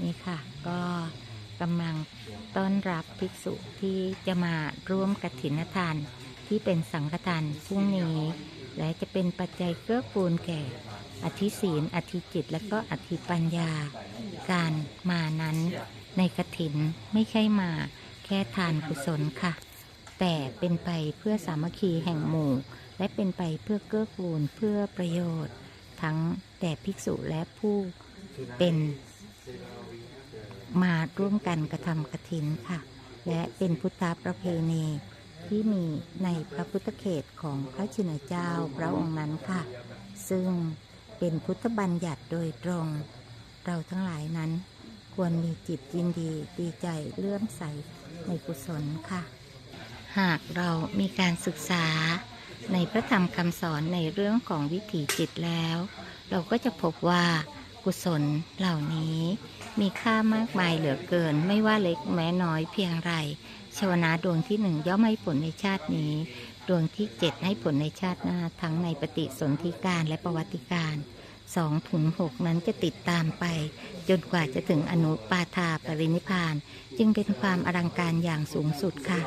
นี่ค่ะ ก็กำลังต้อนรับภิกษุที่จะมาร่วมกฐินทาน ที่เป็นสังฆทานพรุ่งนี้ และจะเป็นปัจจัยเกื้อกูลแก่ อธิศีล อธิจิต และก็อธิปัญญา การมานั้นในกฐินไม่ใช่มาแค่ทานกุศลค่ะ แต่เป็นไปเพื่อสามัคคีแห่งหมู่ และเป็นไปเพื่อเกื้อกูลเพื่อประโยชน์ ทั้งแต่ภิกษุและผู้เป็น มาร่วมกันกระทำกฐินค่ะ และเป็นพุทธประเพณีที่มีในพระพุทธเขตของพระชินเจ้าพระองค์นั้นค่ะ ซึ่งเป็นพุทธบัญญัติโดยตรง เราทั้งหลายนั้น ควรมีจิตยินดีดีใจเลื่อมใสในกุศลค่ะ หากเรามีการศึกษาในพระธรรมคำสอนในเรื่องของวิถีจิตแล้ว เราก็จะพบว่า กุศลเหล่านี้ มีค่ามากมายเหลือเกิน ไม่ว่าเล็กแม้น้อยเพียงไรชวนาดวงที่หนึ่งย่อมให้ผลในชาตินี้ ดวงที่เจ็ดให้ผลในชาติหน้าทั้งในปฏิสนธิการและประวัติการสองถึงหกนั้นจะติดตามไป จนกว่าจะถึงอนุปาทาปรินิพาน จึงเป็นความอลังการอย่างสูงสุดค่ะ